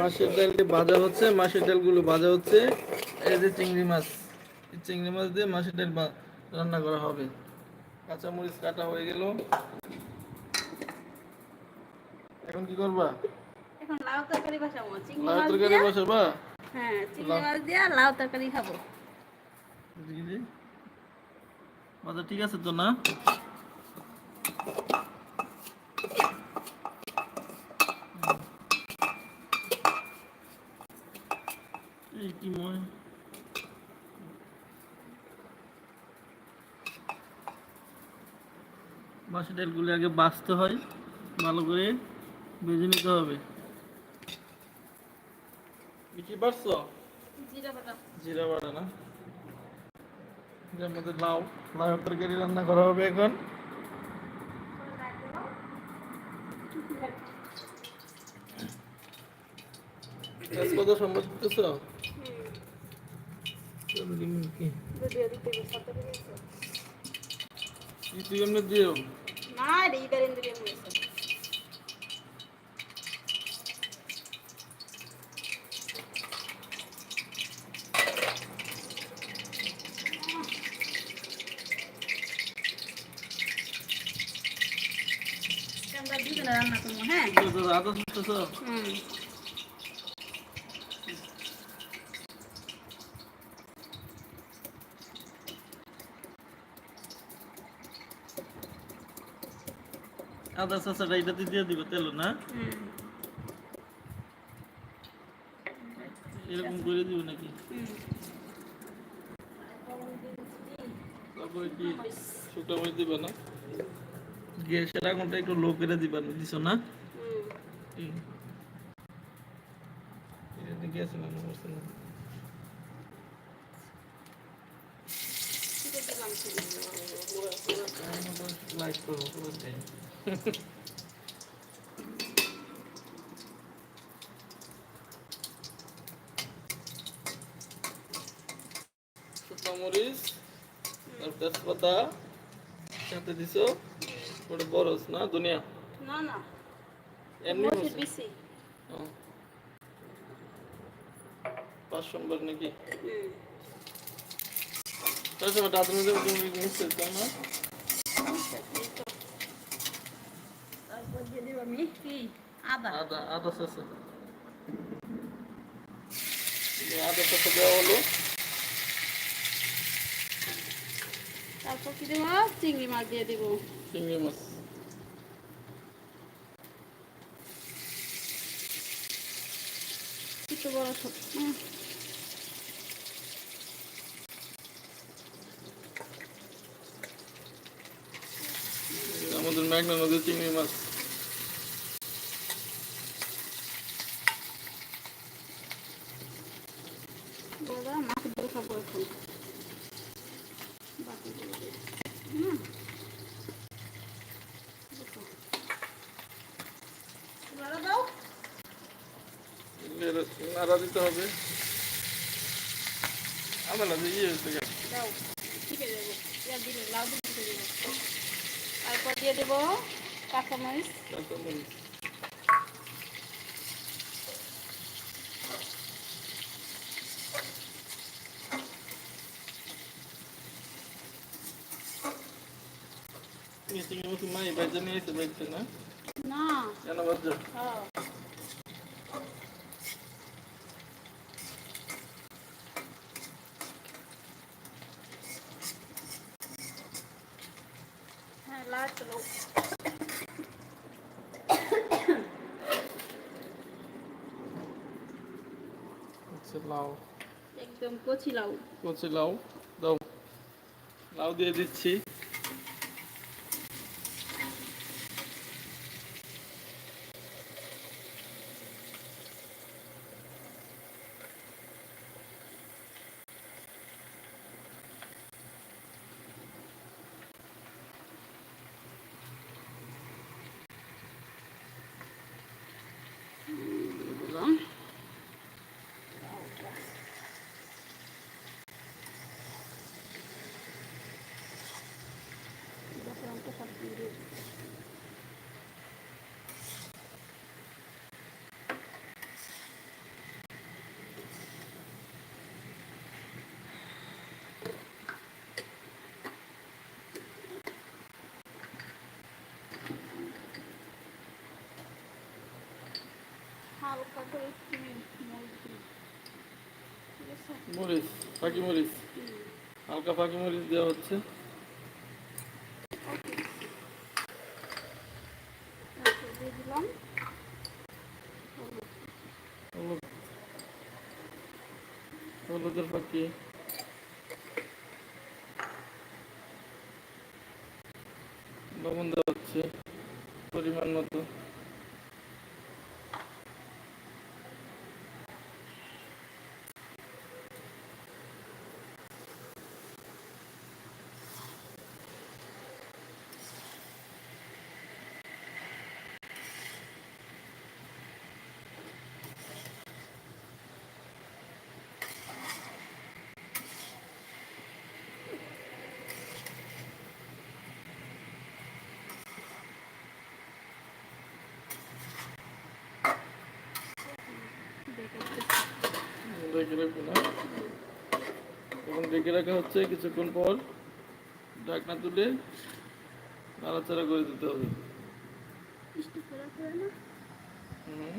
মাছের ডালটি ভাজা হচ্ছে মাছের ডালগুলো ভাজা হচ্ছে। এই যে চিংড়ি মাছ এই চিংড়ি মাছ দিয়ে মাছের ডাল রান্না করা হবে। কাঁচামরিচ কাটা হয়ে গেল। এখন কি করবা? এখন লাউ তরকারি বসাবো। চিংড়ি লাউ তরকারি বসাবা? হ্যাঁ চিংড়ি মাছ দিয়ে লাউ তরকারি খাব। বাজার ঠিক আছে তো না এই কি ময় মাছের ডালগুলো আগে বাছতে হয় ভালো করে ভেজে নিতে হবে। পারছ? জিরা বাটা। না? যার মধ্যে লাউ লাউ তরকারি রান্না করা হবে এখন। কত সম্ভব দিতেছ? তুই এমনি দিও? না রে ইদার ইন্দ্রিয় হয়েছে রান্না করব হ্যাঁ? আদা চাচাটা এটাতে দিয়ে দিব তেল না? এরকম করে দিব নাকি? তারপরে কি? শুকনো মরিচ দিবা না? গ্যাসের আগুনটা একটু লো করে দিবা না? দিছো না। গ্যাস লাগানো করছে না। লাইক করব শুকনো মরিচ আর তেজপাতা সাথে দিছো? ওটা বরস না দুনিয়া? না না। এমনি বেশি। পাঁচ নম্বর নাকি? হুম। তার সময় দাদু মধ্যে মিশছে তাই না? তারপর দিয়ে দেবো আমি কি আদা আদা আদা শেষে আদা শেষে দেওয়া হলো। তারপর কি দেবো? চিংড়ি মাছ দিয়ে দেবো। চিংড়ি মাছ। বড় হুম। আমাদের মেঘনা নদীর চিংড়ি মাছ নাড়া দিতে হবে আমার ইয়ে হয়েছে দাও ঠিকে ইয়া দিলে লাউ দেবো তারপর দিয়ে দেব কাঁচামরিচ কাঁচামরিচ। চিংড়ি মাছ মাই নিয়ে এসে না? না। কেন বাজছে হ্যাঁ হ্যাঁ লাস্ট লোক হচ্ছে লাউ। একদম কচি লাউ। কচি লাউ। দাও। লাউ দিয়ে দিচ্ছি। হালকা মরিচ ফাঁকি মরিচ। হালকা ফাঁকি মরিচ দেওয়া হচ্ছে। লবণ দেওয়া হচ্ছে পরিমাণ মতো। রেখে রাখুন না এখন রেখে রাখা হচ্ছে কিছুক্ষণ পর। ঢাকনা তুলে নাড়াচাড়া করে দিতে হবে। হুম।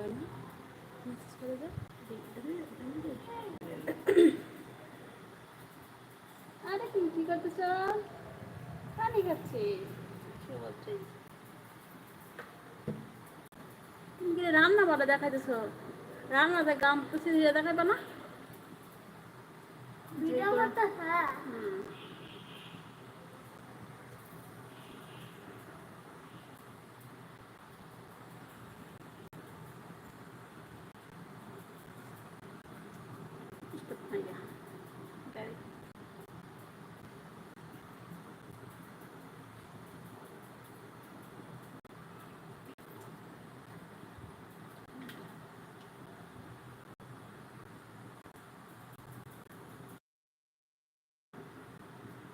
জল মিক্স করে দে আরে কি কি করতেছ? পানি খাচ্ছি তুমি কি রান্না বলে দেখাইতেছ না video Stop aja. Dari. Sound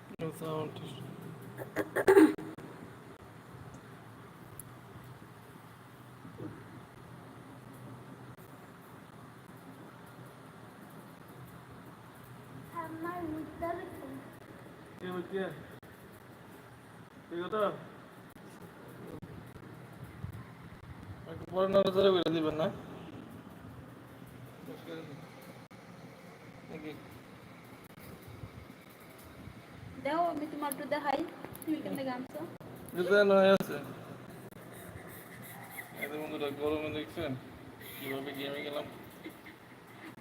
আমার উদ্ধার কি হচ্ছে ঠিক আছে একটু পরে নাড়াচাড়া করে দিবেন না নাকি দাও আমি তোমার একটু দেখাই। তুমি কেমনে গামছো ডিজাইন হয়ে আছে? এদের বন্ধুরা গরমে দেখছেন? কীভাবে গেমে গেলাম?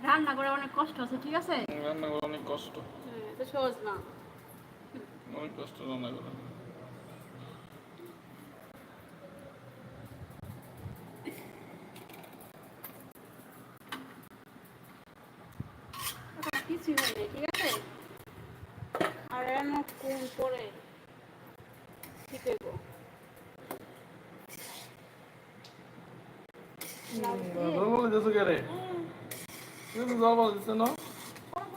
রান্না করে অনেক কষ্ট আছে ঠিক আছে? রান্না করা অনেক কষ্ট। হ্যাঁ, এটা সহজ না। অনেক কষ্ট রান্না করা। কিছুই হয়নি ঠিক আছে কোন পরে? ঠিক হইব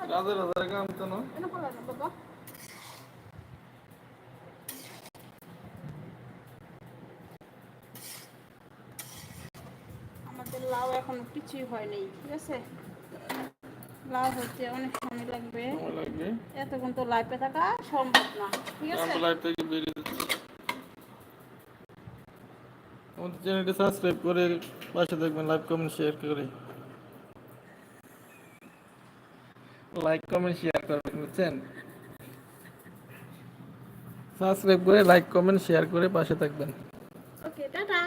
রাজের কাম তো না। আমাদের লাউ এখন কিছুই হয়নি ঠিক আছে? লাউ হচ্ছে অনেক লাগবে। সময় লাগবে। এতক্ষণ তো থাকা সম্ভব না ঠিক আছে? আমরা লাইভ থেকে বেরিয়ে দিচ্ছি আমাদের চ্যানেলটি সাবস্ক্রাইব করে পাশে দেখবেন লাইক কমেন্ট শেয়ার করে। লাইক কমেন্ট শেয়ার করবেন বুঝছেন? সাবস্ক্রাইব করে লাইক কমেন্ট শেয়ার করে পাশে থাকবেন। Okay ta-ta.